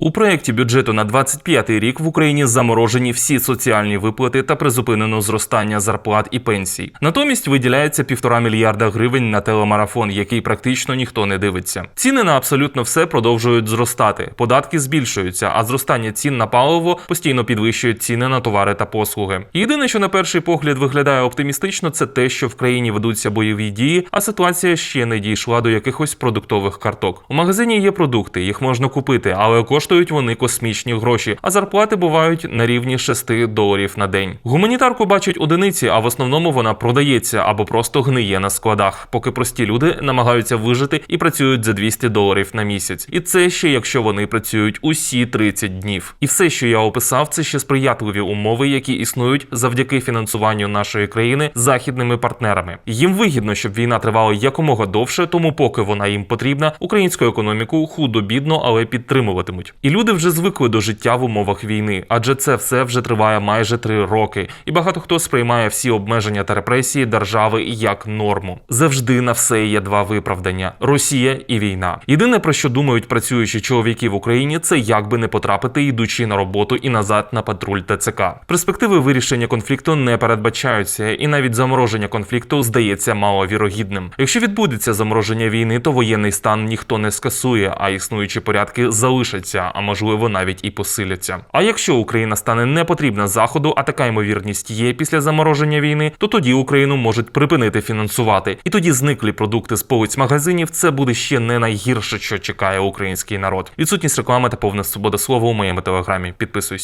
У проєкті бюджету на 25 рік в Україні заморожені всі соціальні виплати та призупинено зростання зарплат і пенсій. Натомість виділяється півтора мільярда гривень на телемарафон, який практично ніхто не дивиться. Ціни на абсолютно все продовжують зростати. Податки збільшуються, а зростання цін на паливо постійно підвищують ціни на товари та послуги. Єдине, що на перший погляд виглядає оптимістично, це те, що в країні ведуться бойові дії, а ситуація ще не дійшла до якихось продуктових карток. У магазині є продукти, їх можна купити, але коштують вони космічні гроші, а зарплати бувають на рівні 6 доларів на день. Гуманітарку бачать одиниці, а в основному вона продається або просто гниє на складах, поки прості люди намагаються вижити і працюють за 200 доларів на місяць. І це ще якщо вони працюють усі 30 днів. І все, що я описав, це ще сприятливі умови, які існують завдяки фінансуванню нашої країни західними партнерами. Їм вигідно, щоб війна тривала якомога довше, тому поки вона їм потрібна, українську економіку худо бідно, але підтримуватимуть. І люди вже звикли до життя в умовах війни, адже це все вже триває майже три роки, і багато хто сприймає всі обмеження та репресії держави як норму. Завжди на все є два виправдання: Росія і війна. Єдине про що думають працюючі чоловіки в Україні, це як би не потрапити, йдучи на роботу і назад на патруль ТЦК. Перспективи вирішення конфлікту не передбачаються, і навіть замороження конфлікту здається маловірогідним. Якщо відбудеться замороження війни, то воєнний стан ніхто не скасує, а існуючі порядки залишаться, а можливо навіть і посиляться. А якщо Україна стане не потрібна заходу, а така ймовірність є після замороження війни, то тоді Україну можуть припинити фінансувати, і тоді зниклі продукти з полиць магазинів. Це буде ще не найгірше, що чекає український народ. Відсутність реклами та повна свобода слова у моєму телеграмі. Підписуйся.